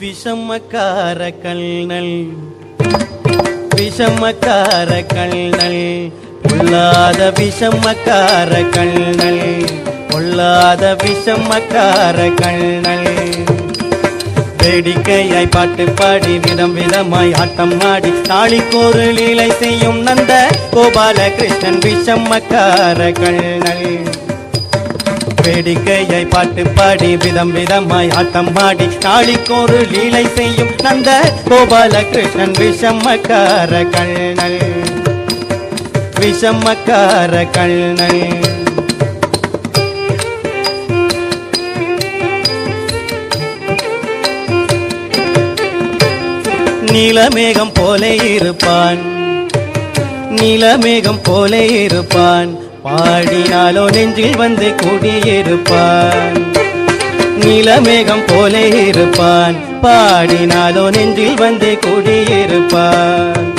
விஷமக்கார கல்நல். விஷமக்கார கல்நல். பொல்லாத விஷமக்கார கல்நல். பொல்லாத விஷமக்கார கல்நல். வேடிக்கையாய் பாட்டு பாடி விதம் விதமாய் ஆட்டம் ஆடி நாளிக்கோரு லீலை செய்யும் நந்த கோபால கிருஷ்ணன் விஷமக்கார கல்நல். வேடிக்கையாய் பாட்டு பாடி விதம் விதமாய் ஆட்டம் பாடி நாளிக்கோரு லீலை செய்யும் நந்த கோபால கிருஷ்ணன் விஷமக்கார கண்ணல் விஷமக்கார கண்ணல் நீலமேகம் போல இருப்பான். நீலமேகம் போல இருப்பான். பாடினாலோ நெஞ்சில் வந்து குடியிருப்பான். நிலமேகம் போல இருப்பான். பாடினாலோ நெஞ்சில் வந்து குடியிருப்பான்.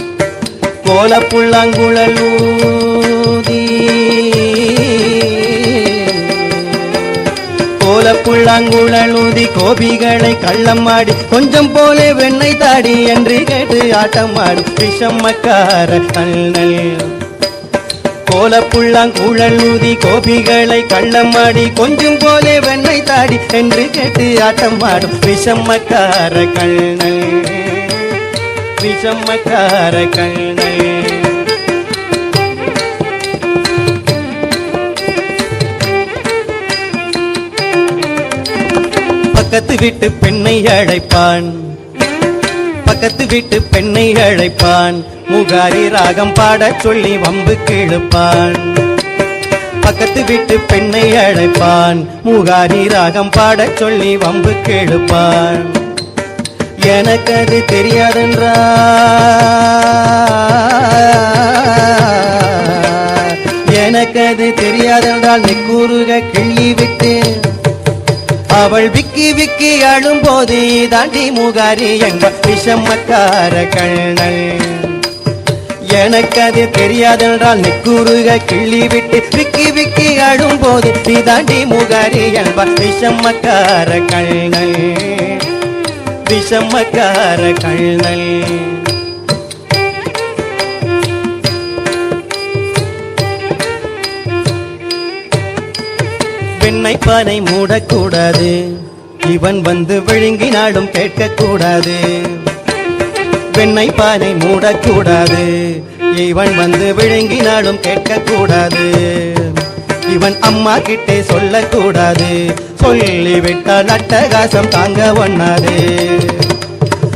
கோலப்புள்ளாங்குழல் ஊதி. கோலப்புள்ளாங்குழல் ஊதி கோபிகளை கள்ளமாடி கொஞ்சம் போல வெண்ணை தாடி என்று கேட்டு ஆட்டமாடும் விஷமக்கார கண்ணல் கோலப்புள்ளாங்குழல் ஊதி கோபிகளை கள்ளமாடி கொஞ்சம் போலே வெண்ணை தாடி என்று கேட்டு ஆட்டம் ஆடும் விஷமக்கார கண்ணல் விஷமக்கார கண்ணல் பக்கத்து வீட்டு பெண்ணை அழைப்பான். பக்கத்து வீட்டு பெண்ணை அழைப்பான். முகாரி ராகம் பாடச் சொல்லி வம்பு கிழப்பான் பக்கத்து வீட்டு பெண்ணை அழைப்பான். முகாரி ராகம் பாடச் சொல்லி வம்பு கிழுப்பான் எனக்கு அது தெரியாதென்றா எனக்கு அது தெரியாதென்றால் நீ கூறுக கிள்ளி விட்டு. அவள் விக்கி விக்கி அழும்போது தாண்டி முகாரி என்ற விஷமக்கார கண்ணல் எனக்கு அது தெரியாதென்றால் நெக்குருக கிள்ளி விட்டு விக்கி விக்கி அழும் போது தாண்டி முகாரி என்ப விஷமக்கார கண்ணல். விஷமக்கார கண்ணல். பெண்ணை பானை மூடக்கூடாது. இவன் வந்து விழுங்கினாலும் கேட்கக்கூடாது. பெண்ணை பானை மூடக்கூடாது. இவன் வந்து விழுங்கினாலும் கேட்கக்கூடாது. இவன் அம்மா கிட்டே சொல்லக்கூடாது. சொல்லிவிட்டால் அட்டகாசம் தாங்க ஒண்ணாது.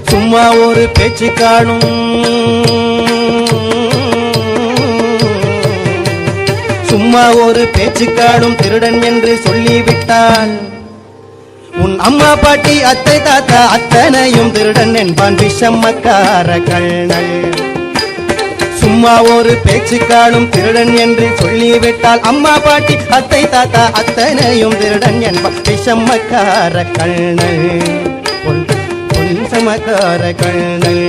சும்மா ஒரு பேச்சு காணும். சும்மா ஒரு பேச்சுக்காடும் திருடன் என்று சொல்லிவிட்டான் உன் அம்மா பாட்டி அத்தை தாத்தா அத்தனையும் திருடன் என்பான் விஷமக்கார கண்ணல் சும்மா ஒரு பேச்சு காணும் திருடன் என்று சொல்லிவிட்டால் அம்மா பாட்டி அத்தை தாத்தா அத்தனையும் திருடன் என்பான் விஷமக்கார கண்ணல் சமக்கார கண்ணல்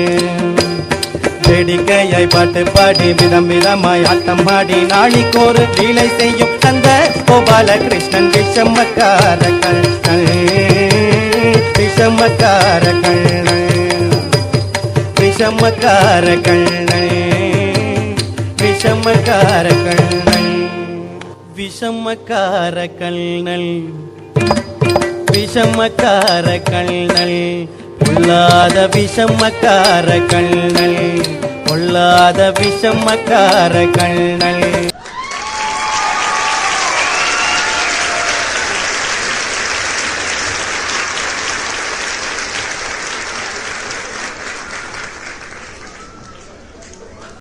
வேடிக்கையாய் பாட்டு பாடி விதம் விதமாய் ஆட்டம் பாடி நாளிக்கோரு லீலை செய்யும் அந்த கோபால கிருஷ்ணன் விஷமக்கார கண்ணன் விஷமக்கார கண்ணன் விஷமக்கார கண்ணன் விஷமக்கார கண்ணன் விஷமக்கார கண்ணல் விஷமக்கார கண்ணல் பொல்லாத விஷமக்கார கண்ணல் பொல்லாத விஷமக்கார கண்ணல்